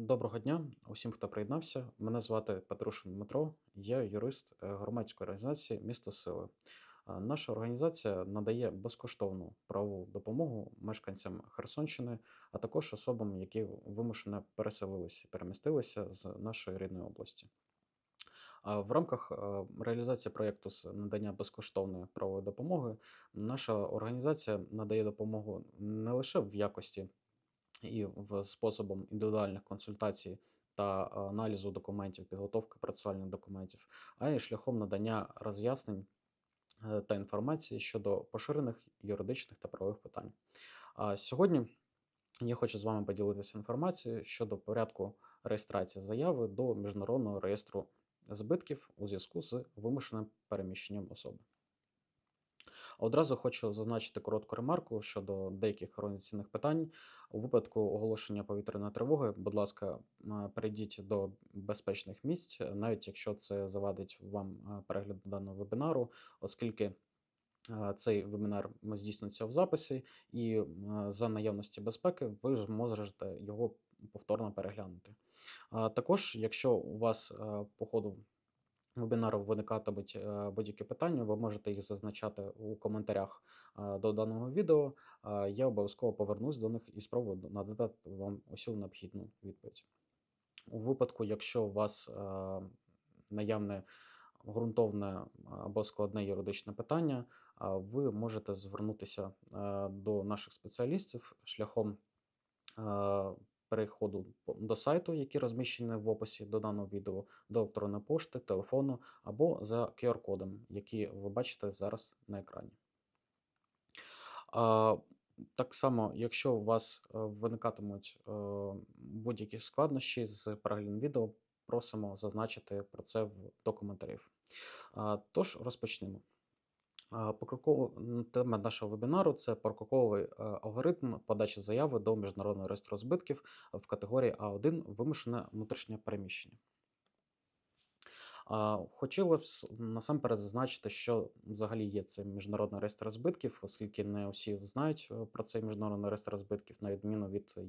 Доброго дня усім, хто приєднався. Мене звати Петрушин Дмитро, я юрист е, громадської організації Місто Сили. Наша організація надає безкоштовну правову допомогу мешканцям Херсонщини, а також особам, які вимушено переселилися, перемістилися з нашої рідної області. В рамках е, реалізації проєкту з надання безкоштовної правової допомоги наша організація надає допомогу не лише в якості і в способом індивідуальних консультацій та е, аналізу документів, підготовки процесуальних документів, а й шляхом надання роз'яснень е, та інформації щодо поширених юридичних та правових питань. А сьогодні я хочу з вами поділитися інформацією щодо порядку реєстрації заяви до міжнародного реєстру збитків у зв'язку з вимушеним переміщенням особи. Одразу хочу зазначити коротку ремарку щодо деяких організаційних питань. У випадку оголошення повітряної тривоги, будь ласка, перейдіть до безпечних місць, навіть якщо це завадить вам е, перегляд даного вебінару, оскільки е, цей вебінар здійснюється в записі, і за наявності безпеки ви ж можете його повторно переглянути. Також, якщо у вас е, по ходу вебінару виникатимуть е, будь-які питання, ви можете їх зазначати у коментарях е, до даного відео. Е, Я обов'язково повернусь до них і спробую надати вам усю необхідну відповідь. У випадку, якщо у вас наявне ґрунтовне або складне юридичне питання, ви можете звернутися до наших спеціалістів шляхом переходу до сайту, який розміщений в описі до даного відео, до електронної пошти, телефону або за QR-кодом, який ви бачите зараз на екрані. Так само, якщо у вас е, виникатимуть е, будь-які складнощі з переглядом відео, просимо зазначити про це до коментарів. Тож розпочнемо. А, Тема нашого вебінару це покроковий е, алгоритм подачі заяви до міжнародного реєстру збитків в категорії А1 вимушене внутрішнє переміщення. А, Хотіли б насамперед зазначити, що взагалі є цей міжнародний реєстр збитків, оскільки не усі знають е, про цей міжнародний реєстр збитків, на відміну від е,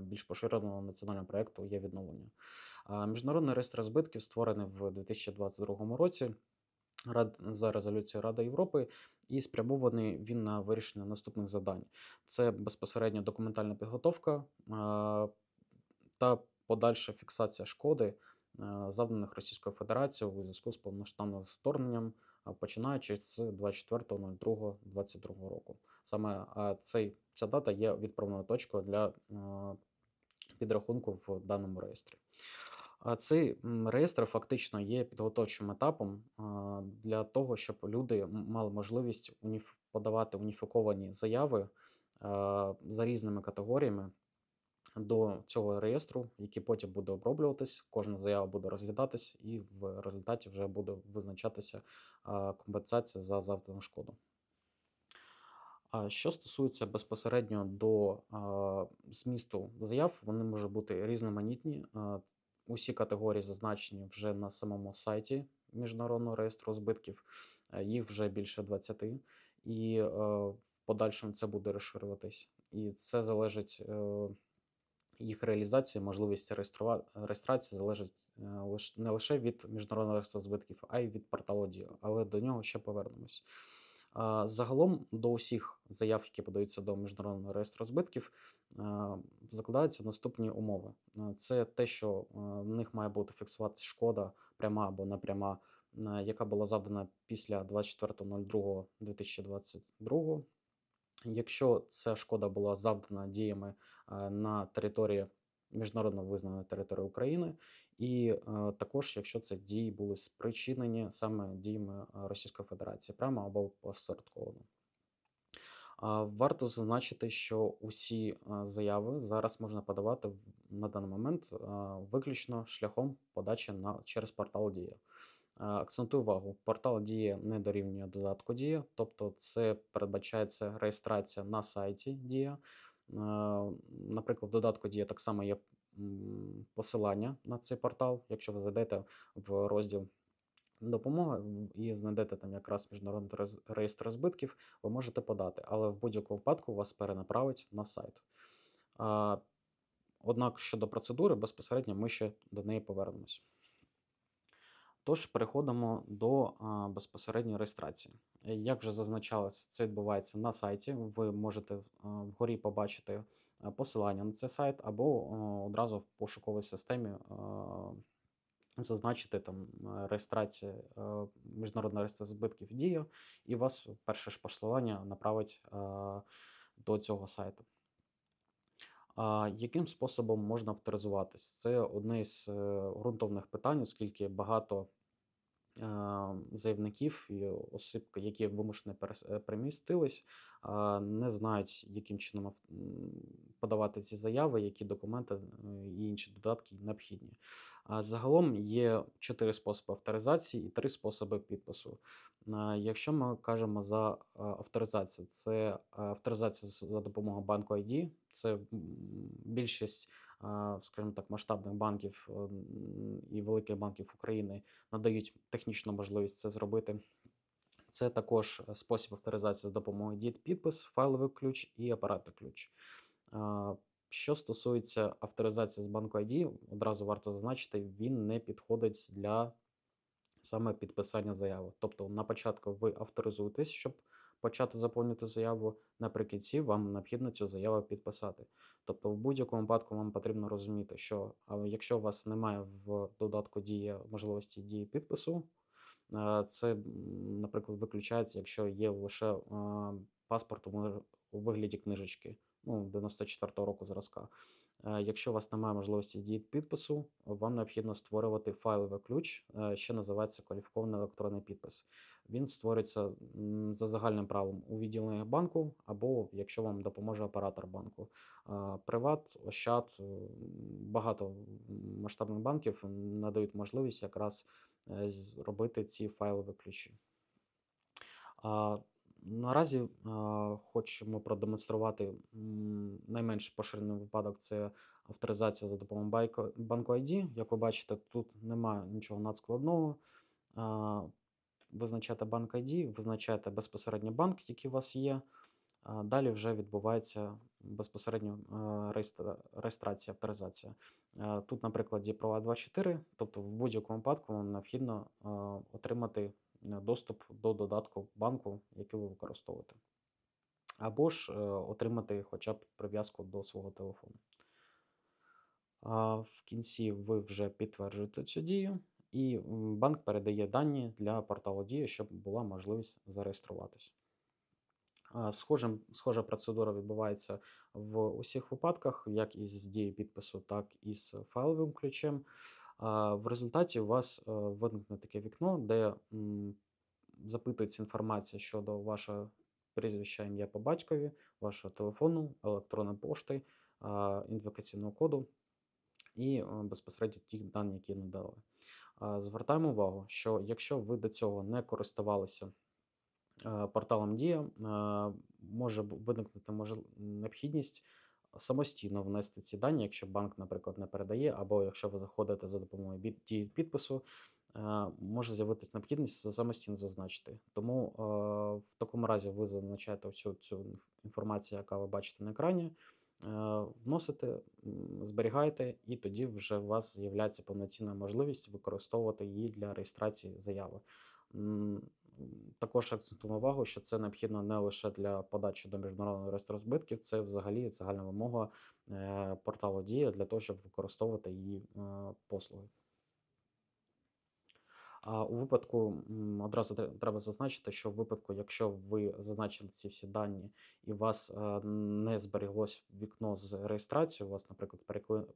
більш поширеного національного проєкту є відновлення. Міжнародний реєстр збитків створений в 2022 році за резолюцією Ради Європи і спрямований він на вирішення наступних завдань: це безпосередньо документальна підготовка та подальша фіксація шкоди, завданих Російською Федерацією у зв'язку з повноштабним вторгненням, починаючи з 24.02.22 року. Саме цей, ця дата є відправною точкою для підрахунку в даному реєстрі. Цей реєстр фактично є підготовчим етапом для того, щоб люди мали можливість подавати уніфіковані заяви за різними категоріями до цього реєстру, який потім буде оброблюватись. Кожна заява буде розглядатись, і в результаті вже буде визначатися компенсація за завдану шкоду. Що стосується безпосередньо до змісту заяв, вони можуть бути різноманітні. Усі категорії зазначені вже на самому сайті Міжнародного реєстру збитків. Е, Їх вже більше 20, і е, в подальшому це буде розширюватись. І це залежить е, їх реалізація, можливість реєстрації залежить е, не лише від міжнародного реєстру збитків, а й від порталу Дія. Але до нього ще повернемось. Загалом до усіх заяв, які подаються до міжнародного реєстру збитків, закладаються наступні умови. Це те, що в них має бути фіксуватися шкода пряма або непряма, яка була завдана після 24.02.2022. Якщо ця шкода була завдана діями на території міжнародно визнаної території України, і е, також, якщо це дії були спричинені саме діями Російської Федерації, прямо або посередковано. Варто зазначити, що усі заяви зараз можна подавати в- на даний момент виключно шляхом подачі на через портал Дія. Акцентую увагу, портал Дія не дорівнює додатку Дія, тобто це передбачається реєстрація на сайті Дія. Наприклад, в додатку Дія так само є посилання на цей портал. Якщо ви зайдете в розділ допомога і знайдете там якраз міжнародний реєстр збитків, ви можете подати, але в будь-якому випадку вас перенаправить на сайт. Однак щодо процедури, безпосередньо ми ще до неї повернемось. Тож переходимо до а, безпосередньої реєстрації. Як вже зазначалось, це відбувається на сайті. Ви можете а, вгорі побачити посилання на цей сайт, або одразу в пошуковій системі зазначити там е, реєстрація, е, міжнародна реєстрація збитків дія, і вас перше ж посилання направить до цього сайту. А, яким способом можна авторизуватись? Це одне з е, ґрунтовних питань, оскільки багато заявників і осіб, які вимушено е, перемістились, не знають, яким чином подавати ці заяви, які документи е, і інші додатки необхідні. Загалом є чотири способи авторизації і три способи підпису. Якщо ми кажемо за авторизацію, це авторизація за допомогою банку ID. Це більшість, скажімо так, масштабних банків і великих банків України надають технічну можливість це зробити. Це також спосіб авторизації з допомогою дід підпис, файловий ключ і апаратний ключ. Що стосується авторизації з банку ID, одразу варто зазначити, він не підходить для саме підписання заяви. Тобто на початку ви авторизуєтесь, щоб почати заповнювати заяву. Наприкінці вам необхідно цю заяву підписати. Тобто, в будь-якому випадку вам потрібно розуміти, що якщо у вас немає в додатку дія можливості дії підпису, е, це, наприклад, виключається, якщо є лише е, паспорт у вигляді книжечки, ну, 94-го року зразка. Е, Якщо у вас немає можливості дії підпису, вам необхідно створювати файловий ключ, ще називається кваліфікований електронний підпис. Він створюється за загальним правилом у відділенні банку, або якщо вам допоможе оператор банку. Приват, Ощад, е, багато масштабних банків надають можливість якраз е, зробити ці файлові ключі. Наразі хочемо продемонструвати найменш поширений випадок це авторизація за допомогою банку ID. Як ви бачите, тут немає нічого надскладного. Визначаєте банк ID, визначаєте безпосередньо банк, який у вас є. Далі вже відбувається безпосередньо е, реєстрація, авторизація. Е, Тут, на прикладі права 2.4, тобто в будь-якому випадку вам необхідно е, отримати доступ до додатку банку, який ви використовуєте. Або ж отримати хоча б прив'язку до свого телефону. В кінці ви вже підтверджуєте цю дію, і банк передає дані для порталу Дія, щоб була можливість зареєструватись. Схожим, схожа процедура відбувається в усіх випадках, як із дією підпису, так і з файловим ключем. В результаті у вас е, виникне таке вікно, де запитується інформація щодо вашого прізвища, ім'я по батькові, вашого телефону, електронної пошти, а, ідентифікаційного коду і е, безпосередньо ті дані, які надали. Звертаємо увагу, що якщо ви до цього не користувалися е, порталом Дія, е, може виникнути необхідність самостійно внести ці дані, якщо банк, наприклад, не передає, або якщо ви заходите за допомогою дії підпису, е, може з'явитися необхідність самостійно зазначити. Тому в такому разі ви зазначаєте всю цю інформацію, яка ви бачите на екрані, вносите, м, зберігаєте, і тоді вже у вас з'являється повноцінна можливість використовувати її для реєстрації заяви. Також акцентуємо увагу, що це необхідно не лише для подачі до міжнародного реєстру збитків, це взагалі загальна вимога е, порталу Дія для того, щоб використовувати її е, послуги. А у випадку одразу треба зазначити, що в випадку, якщо ви зазначили ці всі дані і у вас е, не зберіглось вікно з реєстрацією, вас, наприклад,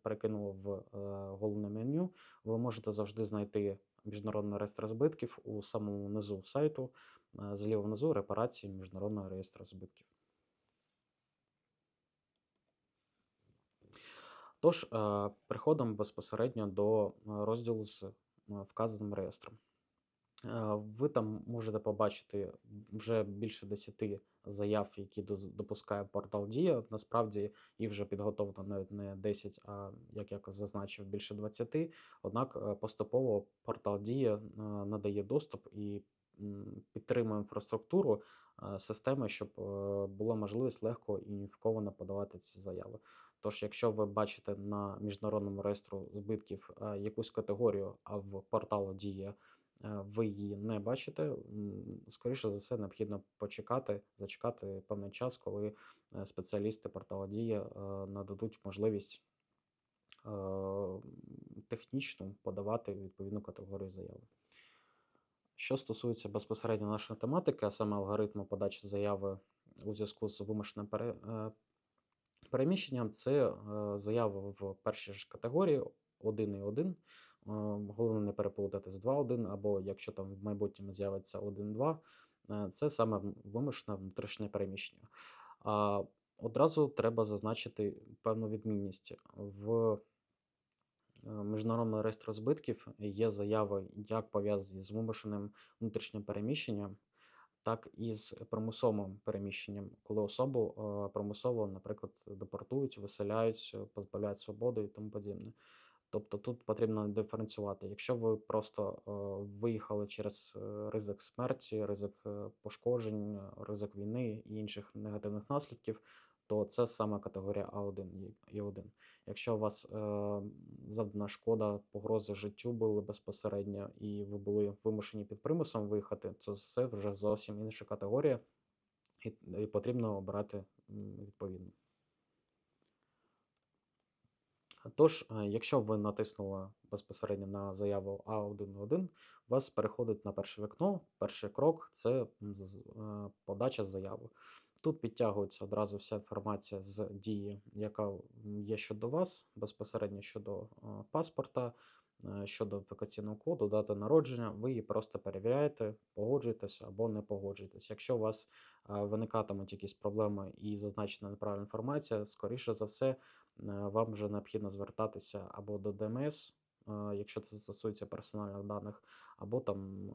перекинуло в е, головне меню, ви можете завжди знайти міжнародний реєстр збитків у самому низу сайту, е, зліва внизу репарації міжнародного реєстру збитків. Тож, переходимо безпосередньо до розділу з вказаним реєстром. Е, Ви там можете побачити вже більше 10 заяв, які допускає портал Дія. Насправді їх вже підготовлено навіть не 10, а як я зазначив, більше 20. Однак е, поступово портал Дія надає доступ і підтримує інфраструктуру системи, щоб була можливість легко і уніфіковано подавати ці заяви. Тож, якщо ви бачите на міжнародному реєстру збитків е, якусь категорію, а в порталу Дія е, ви її не бачите, скоріше за все, необхідно почекати, зачекати певний час, коли е, спеціалісти порталу Дія нададуть можливість технічно подавати відповідну категорію заяви. Що стосується безпосередньо нашої тематики, а саме алгоритму подачі заяви у зв'язку з вимушеним переміщенням, це е, заява в першій ж категорії 1.1. Е, Головне не переплутати з 2.1, або якщо там в майбутньому з'явиться 1.2, е, це саме вимушене внутрішнє переміщення. А одразу треба зазначити певну відмінність. В Міжнародного реєстру збитків є заяви як пов'язані з вимушеним внутрішнім переміщенням, так і з примусовим переміщенням, коли особу е, примусово, наприклад, депортують, виселяють, е, позбавляють свободи і тому подібне. Тобто тут потрібно диференціювати. Якщо ви просто е, виїхали через ризик смерті, ризик пошкоджень, ризик війни і інших негативних наслідків, то це саме категорія А1 і- і 1. Якщо у вас е, завдана шкода, погрози життю були безпосередньо, і ви були вимушені під примусом виїхати, це вже зовсім інша категорія, і, і потрібно обирати відповідно. Тож, е, якщо ви натиснули безпосередньо на заяву А1.1, вас переходить на перше вікно. Перший крок це е, подача заяви. Тут підтягується одразу вся інформація з дії, яка є щодо вас, безпосередньо щодо паспорта, е, щодо ідентифікаційного коду, дати народження. Ви її просто перевіряєте, погоджуєтесь або не погоджуєтесь. Якщо у вас виникатимуть якісь проблеми і зазначена неправильна інформація, скоріше за все, е, вам вже необхідно звертатися або до ДМС, е, якщо це стосується персональних даних, або там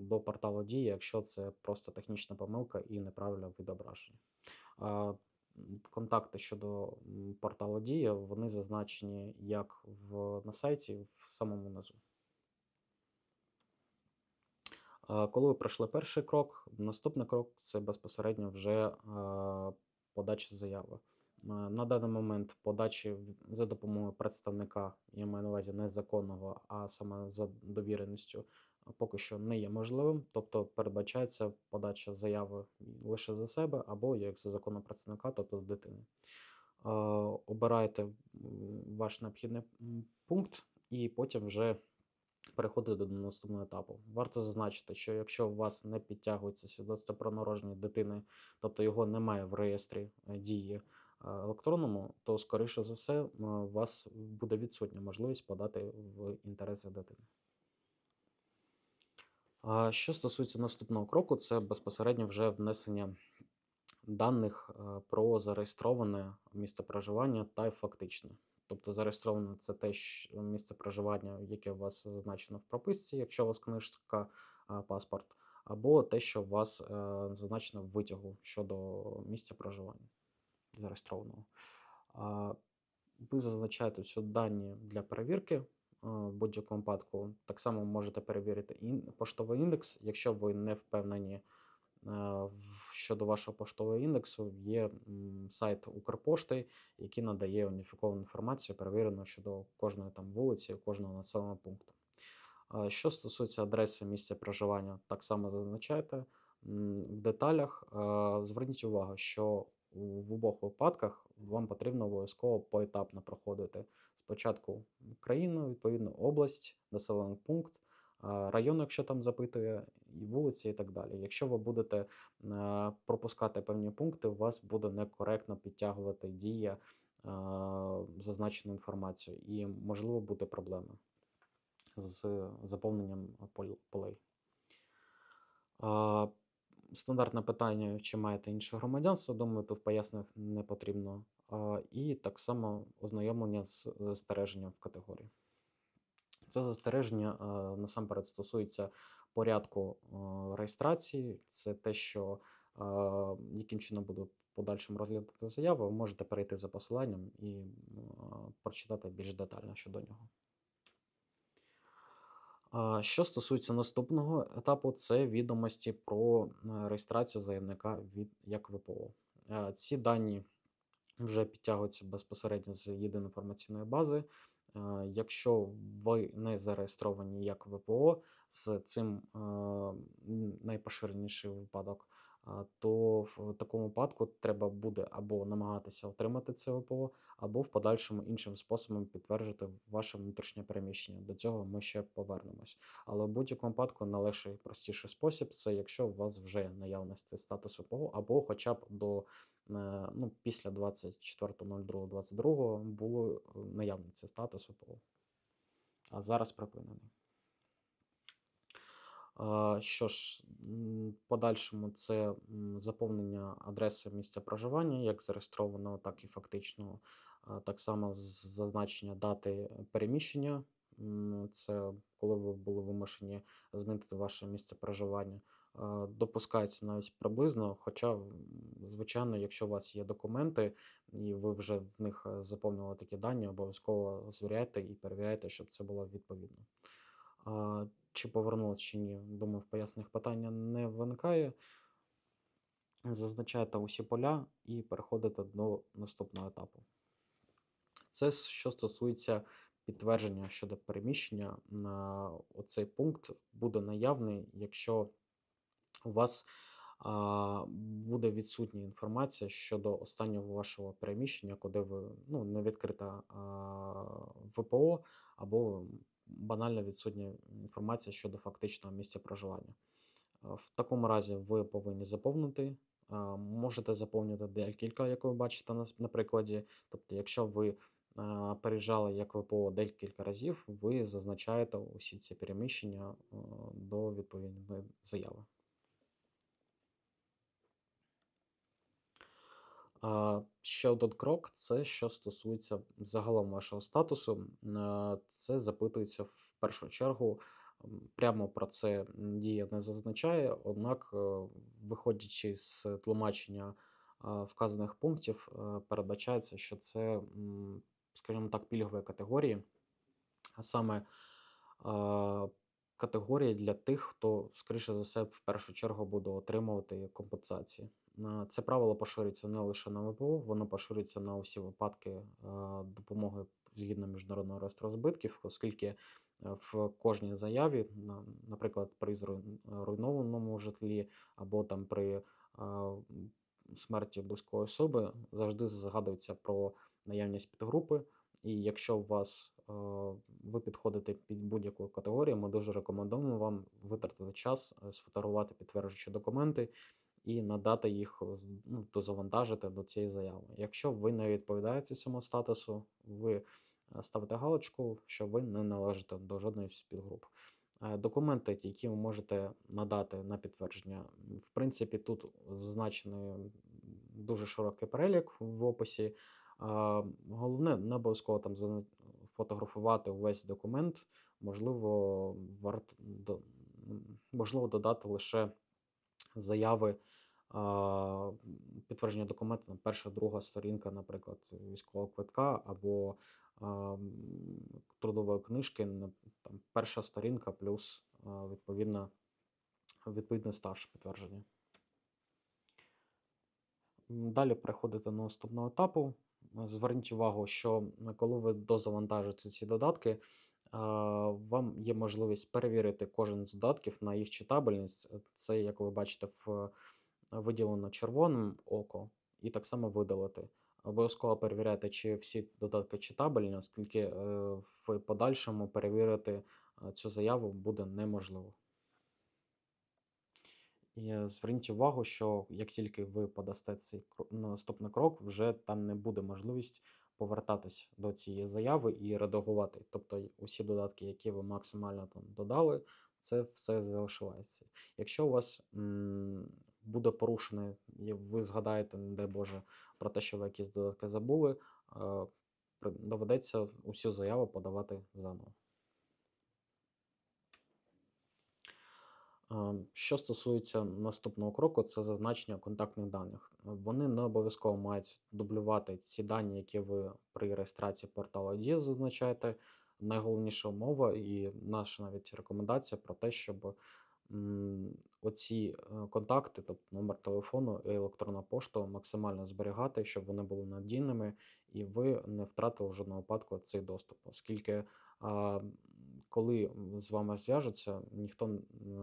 до порталу Дії, якщо це просто технічна помилка і неправильне відображення. Контакти щодо порталу Дія, вони зазначені як в, на сайті в самому низу. Коли ви пройшли перший крок, наступний крок це безпосередньо вже подача заяви. Е, На даний момент подачі за допомогою представника, я маю на увазі не законного, а саме за довіреністю, е, поки що не є можливим. Тобто передбачається подача заяви лише за себе або як за законом представника, тобто з дитини. Е, Обираєте м, ваш необхідний пункт і потім вже переходити до наступного етапу. Варто зазначити, що якщо у вас не підтягується свідоцтво про народження дитини, тобто його немає в реєстрі дії електронному, то скоріше за все у вас буде відсутня можливість подати в інтересах дитини. Що стосується наступного кроку, це безпосередньо вже внесення даних про зареєстроване місце проживання та фактичне. Тобто зареєстроване це те місце проживання, яке у вас зазначено в прописці, якщо у вас книжка паспорт, або те, що у вас е, зазначено в витягу щодо місця проживання зареєстрованого. Ви зазначаєте цю дані для перевірки. В будь-якому випадку так само можете перевірити поштовий індекс, якщо ви не впевнені щодо вашого поштового індексу, є сайт Укрпошти, який надає уніфіковану інформацію, перевірену щодо кожної там вулиці, кожного населеного пункту. Що стосується адреси місця проживання, так само зазначайте. В деталях зверніть увагу, що в обох випадках вам потрібно обов'язково поетапно проходити спочатку країну, відповідно, область, населений пункт, район, якщо там запитує, і вулиці, і так далі. Якщо ви будете е, пропускати певні пункти, у вас буде некоректно підтягувати дія е, зазначену інформацію, і можливо буде проблеми з заповненням пол- полей. Стандартне питання, чи маєте інше громадянство, думаю, тут пояснень не потрібно. І так само ознайомлення з застереженням в категорії. Це застереження насамперед стосується порядку реєстрації. Це те, що яким чином буде в подальшому розглядати заяву, ви можете перейти за посиланням і прочитати більш детально щодо нього. Що стосується наступного етапу, це відомості про е, реєстрацію заявника від як ВПО. Е, Ці дані вже підтягуються безпосередньо з єдиної інформаційної бази. Е, Якщо ви не зареєстровані як ВПО, з цим найпоширеніший випадок, то в такому випадку треба буде або намагатися отримати це ВПО, або в подальшому іншим способом підтвердити ваше внутрішнє переміщення. До цього ми ще повернемось. Але в будь-якому випадку найлегший простіший спосіб це якщо у вас вже є наявність статусу ВПО, або хоча б до е, ну, після 24.02.22 було е, наявний цей статус ВПО. А зараз припинений. Що ж, в подальшому це заповнення адреси місця проживання, як зареєстрованого, так і фактичного. Так само зазначення дати переміщення. Це коли ви були вимушені змінити ваше місце проживання. Допускається навіть приблизно, хоча, звичайно, якщо у вас є документи і ви вже в них е, заповнювали такі дані, обов'язково звіряйте і перевіряйте, щоб це було відповідно. Чи повернулось, чи ні, думаю, в поясненнях питання не виникає. Зазначаєте усі поля і переходите до наступного етапу. Це що стосується підтвердження щодо переміщення. На оцей пункт буде наявний, якщо у вас буде відсутня інформація щодо останнього вашого переміщення, куди ви ну, не відкрита ВПО або банально відсутня інформація щодо фактичного місця проживання. В такому разі ви повинні заповнити. Можете заповнити декілька, як ви бачите на, прикладі. Тобто, якщо ви переїжджали як ВПО декілька разів, ви зазначаєте усі ці переміщення до відповідної заяви. А, Ще один крок це що стосується загалом вашого статусу. Це запитується в першу чергу. Прямо про це дія не зазначає, однак, е, виходячи з тлумачення вказаних пунктів, е, передбачається, що це, скажімо так, пільгові категорії, а саме категорії для тих, хто, скоріше за все, в першу чергу буде отримувати компенсації. Це правило поширюється не лише на ВПО, воно поширюється на усі випадки допомоги згідно міжнародного реєстру збитків, оскільки е, в кожній заяві, на- наприклад, при зруйн- руйнованому житлі або там при смерті близької особи завжди згадується про наявність підгрупи. І якщо у вас е, ви підходите під будь-яку категорію, ми дуже рекомендуємо вам витратити час, е, сфотографувати підтверджуючі документи і надати їх, е, ну, дозавантажити до цієї заяви. Якщо ви не відповідаєте цьому статусу, ви е, ставите галочку, що ви не належите до жодної з підгруп. Е, Документи, які ви можете надати на підтвердження, в принципі, тут зазначений дуже широкий перелік в описі. Головне, не обов'язково там фотографувати увесь документ. Можливо, варто можливо додати лише заяви підтвердження документу, там, перша, друга сторінка, наприклад, військового квитка або трудової книжки, там, перша сторінка плюс а, відповідно, відповідний стаж підтвердження. Далі переходите до наступного етапу. Зверніть увагу, що коли ви дозавантажуєте ці додатки, вам є можливість перевірити кожен з додатків на їх читабельність. Це, як ви бачите, в виділено червоним око, і так само видалити. Обов'язково перевіряйте, чи всі додатки читабельні, оскільки е, в подальшому перевірити е, цю заяву буде неможливо. І е, зверніть увагу, що як тільки ви подасте цей наступний крок, вже там не буде можливість повертатись до цієї заяви і редагувати. Тобто усі додатки, які ви максимально там додали, це все залишається. Якщо у вас м, буде порушене, і ви згадаєте, не дай Боже, про те, що ви якісь додатки забули, е, доведеться усю заяву подавати заново. Що стосується наступного кроку, це зазначення контактних даних. Вони не обов'язково мають дублювати ці дані, які ви при реєстрації порталу ID зазначаєте. Найголовніша умова і наша навіть рекомендація про те, щоб оці е, контакти, тобто номер телефону і електронну пошту, максимально зберігати, щоб вони були надійними, і ви не втратили в жодному випадку цей доступ. Оскільки, коли з вами зв'яжуться, ніхто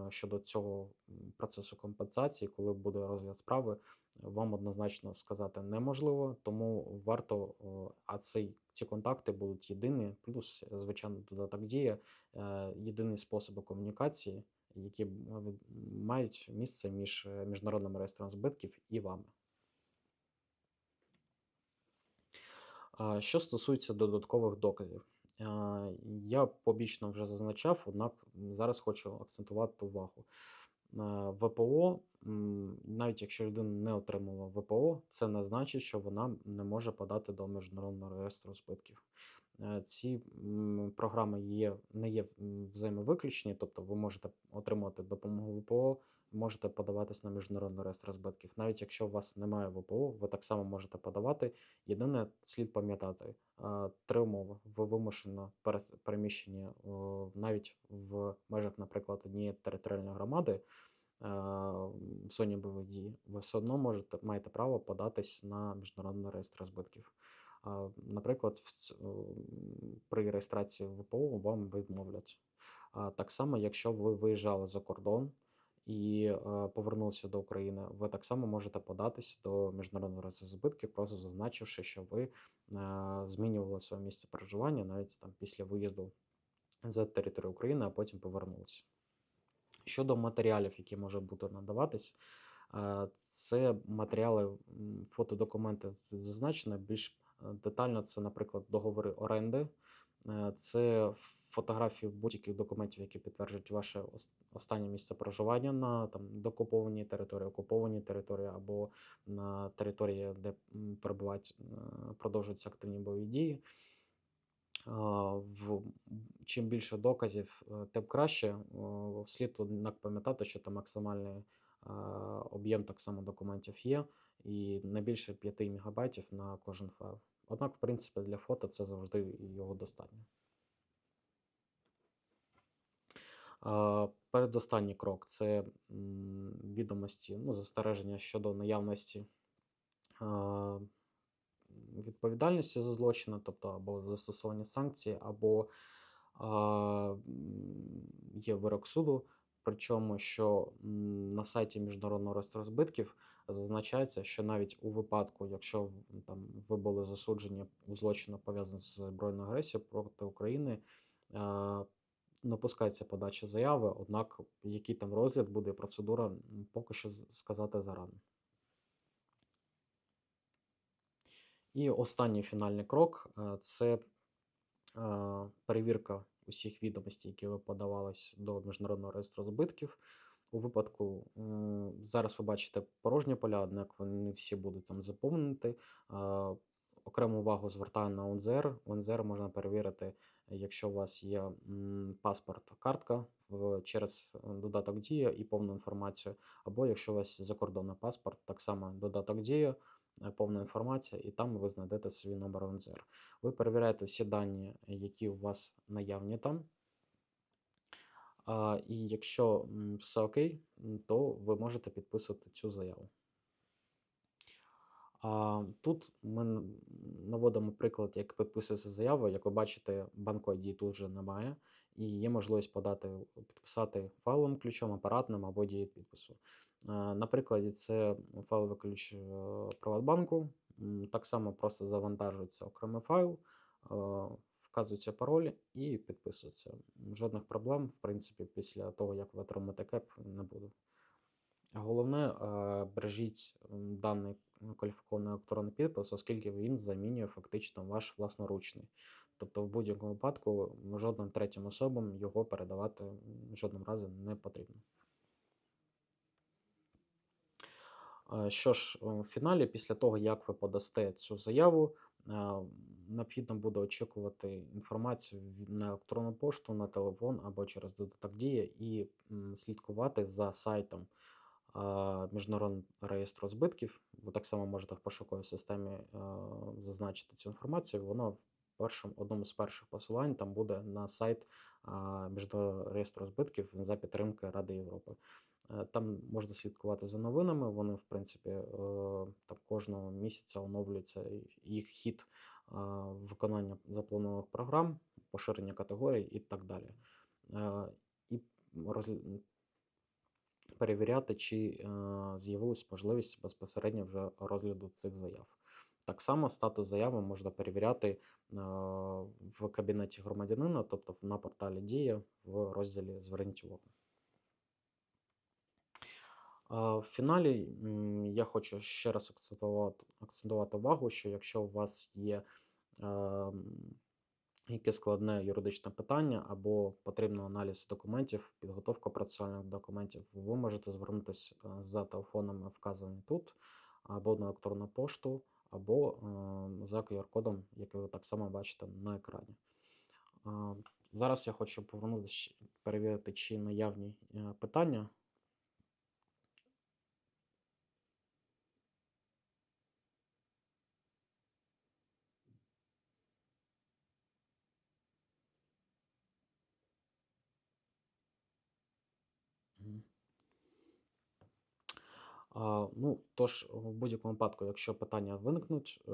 щодо цього процесу компенсації, коли буде розгляд справи, вам однозначно сказати неможливо, тому варто, а цей, ці контакти будуть єдині, плюс, звичайно, додаток дія, е, єдині способи комунікації, які мають місце між е, міжнародним реєстром збитків і вами. Що стосується додаткових доказів, я побічно вже зазначав, однак зараз хочу акцентувати увагу. ВПО, навіть якщо людина не отримала ВПО, це не значить, що вона не може подати до міжнародного реєстру збитків. Е, Ці програми є, не є взаємовиключні, тобто ви можете отримувати допомогу ВПО, можете подаватись на міжнародний реєстр збитків. Навіть якщо у вас немає ВПО, ви так само можете подавати. Єдине, слід пам'ятати, три умови. Ви вимушено переміщені навіть в межах, наприклад, однієї територіальної громади в зоні бойових дій, ви все одно можете, маєте право податись на міжнародний реєстр збитків. Наприклад, при реєстрації ВПО вам відмовлять. Так само, якщо ви виїжджали за кордон і повернулися до України, ви так само можете податись до міжнародного реєстру збитків, просто зазначивши, що ви змінювали своє місце проживання навіть там після виїзду за територію України, а потім повернулися. Щодо матеріалів, які можуть бути надаватись, це матеріали, фотодокументи зазначено більш детально. Це, наприклад, договори оренди, е, це фотографії будь-яких документів, які підтверджують ваше останнє місце проживання на там докупованій території, окупованій території або на території, де перебувають, е, продовжуються активні бойові дії. В чим більше доказів, е, тим краще. Слід однак пам'ятати, що там максимальний об'єм так само документів є, і не більше 5 мегабайтів на кожен файл. Однак, в принципі, для фото це завжди його достатньо. Передостанній крок це відомості, ну, застереження щодо наявності відповідальності за злочини, тобто або застосування санкцій, або є вирок суду. Причому, що на сайті Міжнародного реєстру збитків зазначається, що навіть у випадку, якщо там ви були засуджені у злочину пов'язаних з збройною агресією проти України, напускається подача заяви, однак який там розгляд буде, процедура, поки що сказати зарано. І останній фінальний крок це перевірка усіх відомостей, які ви подавались до міжнародного реєстру збитків. У випадку зараз ви бачите порожні поля, однак вони всі будуть там заповнені. Окрему увагу звертаю на ОНЗР. ОНЗР можна перевірити, якщо у вас є паспорт, картка через е, додаток Дія і повну інформацію, або якщо у вас закордонний паспорт, так само додаток Дія, е, повна інформація, і там ви знайдете свій номер ОНЗР. Ви перевіряєте всі дані, які у вас наявні там. І якщо все окей, то ви можете підписувати цю заяву. Тут ми наводимо приклад, як підписується заява. Як ви бачите, банку ID тут вже немає, і є можливість подати, підписати файловим ключом, апаратним або дією підпису. А, На прикладі це файловий ключ е, Приватбанку. Так само просто завантажується окремий файл, вказується пароль і підписується. Жодних проблем, в принципі, після того, як ви отримаєте кеп, не буде. Головне, бережіть даний кваліфікований електронний підпис, оскільки він замінює фактично ваш власноручний. Тобто, в будь-якому випадку жодним третім особам його передавати жодним разом не потрібно. Що ж, в фіналі, після того, як ви подасте цю заяву, необхідно буде очікувати інформацію на електронну пошту, на телефон або через додаток Дія і слідкувати за сайтом Міжнародного реєстру збитків. Ви так само можете в пошуковій системі зазначити цю інформацію. Воно першим, одному з перших посилань там буде на сайт Міжнародного реєстру збитків за підтримки Ради Європи. Е, Там можна слідкувати за новинами. Вони, в принципі, е, там кожного місяця оновлюється їх хід виконання запланованих програм, поширення категорій і так далі. Е, І розгля- перевіряти, чи е, з'явилась можливість безпосередньо вже розгляду цих заяв. Так само статус заяви можна перевіряти е, в кабінеті громадянина, тобто на порталі Дія в розділі Зверніть увагу. В фіналі я хочу ще раз акцентувати, увагу, що якщо у вас є ем, якесь складне юридичне питання або потрібен аналіз документів, підготовка процесуальних документів, ви можете звернутися за телефонами, вказані тут, або на електронну пошту, або е, за QR-кодом, який ви так само бачите на екрані. Зараз я хочу повернутися, перевірити, чи наявні е, питання. Ну, тож, в будь-якому випадку, якщо питання виникнуть, е,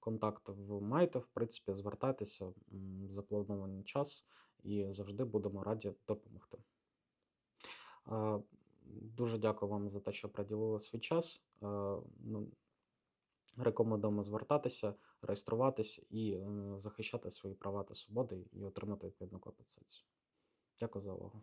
контакти ви маєте, в принципі, звертайтеся запланований час і завжди будемо раді допомогти. Дуже дякую вам за те, що приділили свій час. Е, ну, Рекомендуємо звертатися, реєструватись і е, захищати свої права та свободи і отримати відповідну компенсацію. Дякую за увагу.